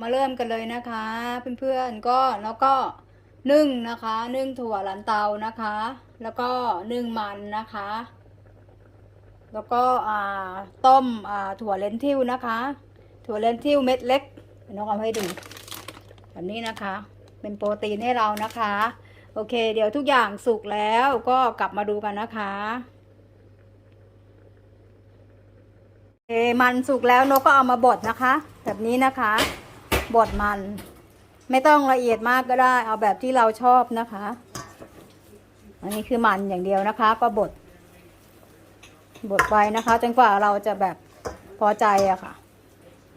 มาเริ่มกันเลยนะคะ เพื่อนๆก็แล้วก็นึ่งนะคะนึ่งถั่วลันเตานะคะ แล้วก็นึ่งมันนะคะ แล้วก็ต้มถั่วเลนทิวนะคะ ถั่วเลนทิวเม็ดเล็กน้องเอาให้ดูแบบนี้นะคะ เป็นโปรตีนให้เรานะคะ โอเค เดี๋ยวทุกอย่างสุกแล้วก็กลับมาดูกันนะคะโอมันสุกแล้วนกก็เอามาบดนะคะ แบบนี้นะคะ บดมัน ไม่ต้องละเอียดมากก็ได้ เอาแบบที่เราชอบนะคะ อันนี้คือมันอย่างเดียวนะคะ ก็บดบดไว้นะคะ จนกว่าเราจะแบบพอใจอะค่ะ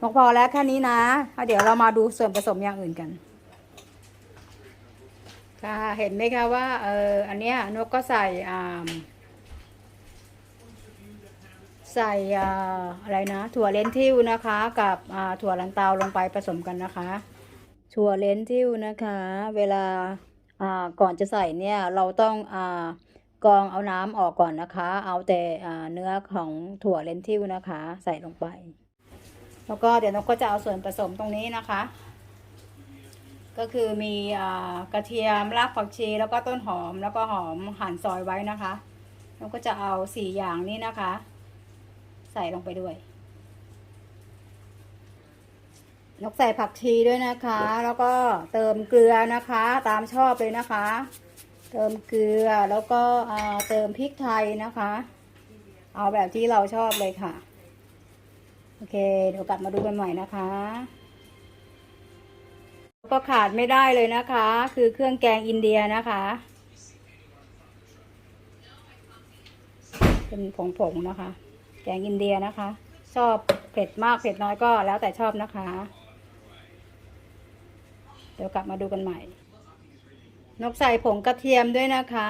นกพอแล้วแค่นี้นะเดี๋ยวเรามาดูส่วนผสมอย่างอื่นกันค่ะเห็นไหมคะว่าเอออันเนี้ยนกก็ใส่อ่า ใส่อะไรนะ ถั่วเลนทิวนะคะ กับถั่วลันเตาลงไปผสมกันนะคะ ถั่วเลนทิวนะคะ เวลาก่อนจะใส่เนี่ยเราต้องอกรองเอาน้ำออกก่อนนะคะ เอาแต่เนื้อของถั่วเลนทิวนะคะ ใส่ลงไป แล้วก็เดี๋ยวนกก็จะเอาส่วนผสมตรงนี้นะคะ ก็คือมีอกระเทียมรากผักชี แล้วก็ต้นหอมแล้วก็หอมหั่นซอยไว้นะคะแล้วก็จะเอาสี่อย่างนี้นะคะ ใส่ลงไปด้วย นกใส่ผักชีด้วยนะคะ แล้วก็เติมเกลือนะคะ ตามชอบเลยนะคะ เติมเกลือแล้วก็อ่าเติมพริกไทยนะคะ เอาแบบที่เราชอบเลยค่ะ โอเค เดี๋ยวกลับมาดูกันใหม่นะคะก็ขาดไม่ได้เลยนะคะ คือเครื่องแกงอินเดียนะคะ เป็นผงๆนะคะ แกงอินเดียนะคะ ชอบเผ็ดมากเผ็ดน้อยก็แล้วแต่ชอบนะคะ เดี๋ยวกลับมาดูกันใหม่ นกใส่ผงกระเทียมด้วยนะคะ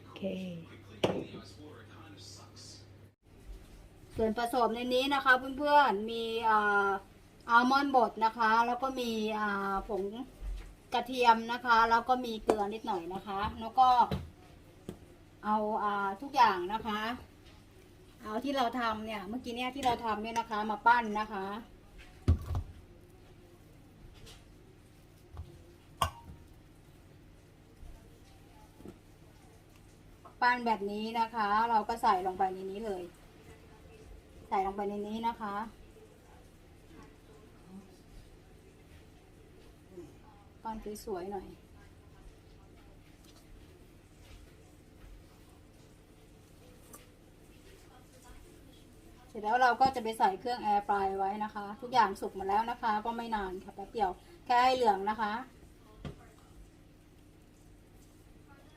โอเคส่วนผสมในนี้นะคะเพื่อนๆ มีอ่าอัลมอนด์บดนะคะ แล้วก็มีอ่าผงกระเทียมนะคะ แล้วก็มีเกลือนิดหน่อยนะคะ แล้วก็เอาอ่าทุกอย่างนะคะ เอาที่เราทำเนี่ย เมื่อกี้เนี่ยที่เราทำเนี่ยนะคะ มาปั้นนะคะ ปั้นแบบนี้นะคะ เราก็ใส่ลงไปในนี้เลย ใส่ลงไปในนี้นะคะปั้นสวยๆหน่อย เสร็จแล้วเราก็จะไปใส่เครื่องแอร์ฟรายไว้นะคะ ทุกอย่างสุกหมดแล้วนะคะ ก็ไม่นานค่ะแป๊บเดียวแค่ให้เหลืองนะคะ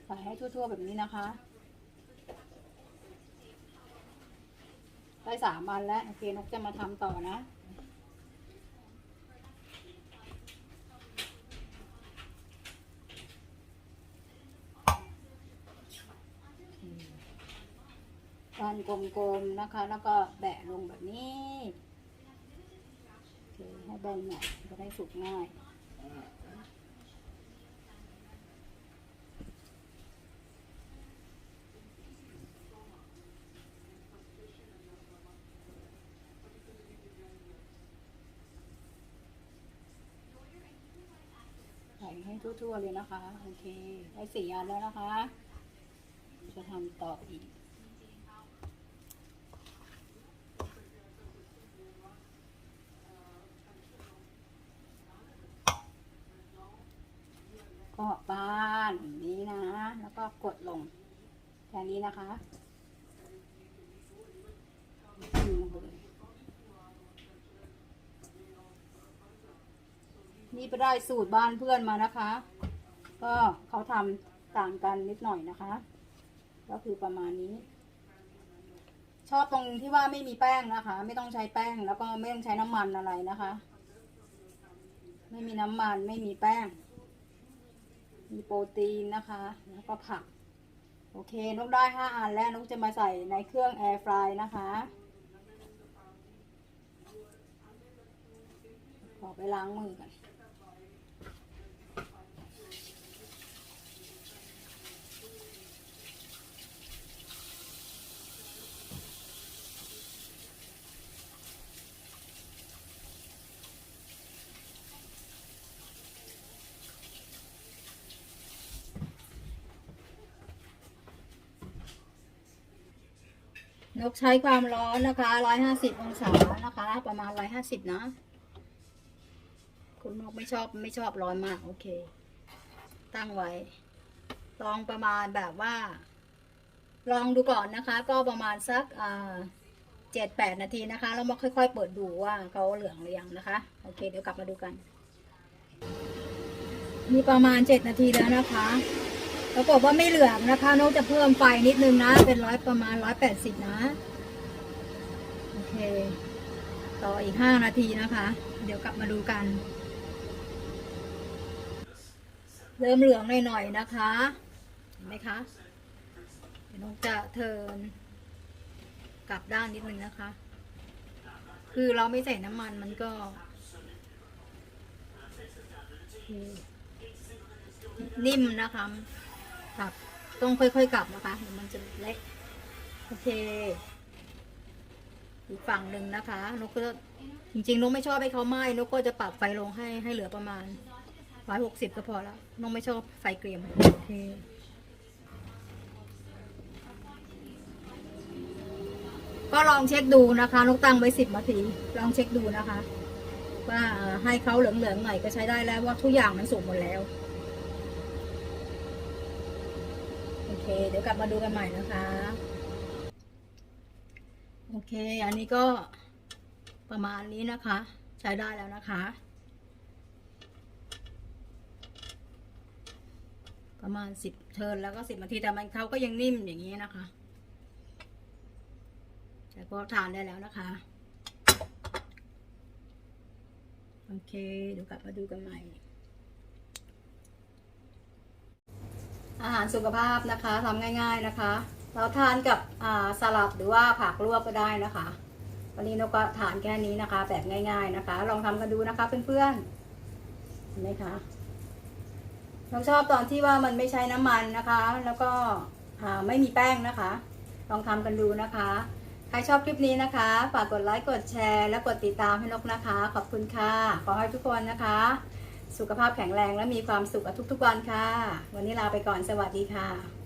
ใส่ให้ทั่วๆแบบนี้นะคะได้สามวันแล้วโอเคนกจะมาทำต่อนะ ปั้นกลมๆนะคะ แล้วก็แบะลงแบบนี้โอเคให้แบนหน่อยจะได้สุกง่ายใส่ให้ทั่วๆเลยนะคะ โอเค ได้สี่อันแล้วนะคะ จะทำต่ออีกบ้านอย่างนี้นะ แล้ว กดลงแค่นี้นะคะอืมเลยนี่ไปได้สูตรบ้านเพื่อนมานะคะ ก็เขาทำต่างกันนิดหน่อยนะคะ ก็คือประมาณนี้ ชอบตรงที่ว่าไม่มีแป้งนะคะ ไม่ต้องใช้แป้งแล้วก็ไม่ต้องใช้น้ำมันอะไรนะคะ ไม่มีน้ำมันไม่มีแป้ง มีโปรตีนนะคะ แล้วก็ผัก โอเคนกได้ห้าอันแล้วนกจะมาใส่ในเครื่องแอร์ฟรายนะคะ ขอไปล้างมือกัน นกใช้ความร้อนนะคะร้อยห้าสิบองศานะคะ ประมาณร้อยห้าสิบนะ คุณนกไม่ชอบไม่ชอบร้อนมาก โอเค ตั้งไว้ ลองประมาณแบบว่า ลองดูก่อนนะคะ ก็ประมาณสักเจ็ดแปดนาทีนะคะ แล้วมาค่อย ๆ เปิดดูว่าเขาเหลืองหรือยังนะคะ โอเค เดี๋ยวกลับมาดูกัน มีประมาณเจ็ดนาทีแล้วนะคะ ปรากฏว่าไม่เหลืองนะคะนกจะเพิ่มไฟนิดนึงนะ เป็นร้อยประมาณร้อยแปดสิบนะ โอเค ต่ออีกห้านาทีนะคะ เดี๋ยวกลับมาดูกัน เริ่มเหลืองหน่อยๆนะคะ เห็นไหมคะเดี๋ยวนกจะเทิร์นกลับด้านนิดนึงนะคะ คือเราไม่ใส่น้ำมันมันก็นิ่มนะคะ ครับ ต้องค่อยๆกลับนะคะเดี๋ยวมันจะเละโอเค อีกฝั่งหนึ่งนะคะ นกก็จริงๆ นกไม่ชอบให้เขาไหม้ นกก็จะปรับไฟลงให้ให้เหลือประมาณร้อยหกสิบก็พอแล้ว นกไม่ชอบไฟเกรียม โอเคก็ลองเช็คดูนะคะ นกตั้งไว้สิบนาที ลองเช็คดูนะคะ ว่าให้เขาเหลืองๆหน่อยก็ใช้ได้แล้วว่าทุกอย่างมันสุกหมดแล้ว โอ เค เดี๋ยวกลับมาดูกันใหม่นะคะ โอเค อันนี้ก็ประมาณนี้นะคะ ใช้ได้แล้วนะคะ ประมาณสิบเทินแล้วก็สิบนาทีแต่มันเขาก็ยังนิ่มอย่างนี้นะคะ แต่ก็ทานได้แล้วนะคะ โอเค เดี๋ยวกลับมาดูกันใหม่ อา หารสุขภาพนะคะทำง่ายๆนะคะ เราทานกับสลัดหรือว่าผักลวกก็ได้นะคะ วันนี้นกก็ทานแค่นี้นะคะ แบบง่ายๆนะคะ ลองทำกันดูนะคะเพื่อนๆเห็นไหมคะเราชอบตอนที่ว่ามันไม่ใช้น้ำมันนะคะ แล้วก็ไม่มีแป้งนะคะ ลองทำกันดูนะคะ ใครชอบคลิปนี้นะคะ ฝากกดไลค์ กดแชร์ และกดติดตามให้นกนะคะ ขอบคุณค่ะ ขอให้ทุกคนนะคะ สุขภาพแข็งแรงและมีความสุขทุกๆวันค่ะ วันนี้ลาไปก่อนสวัสดีค่ะ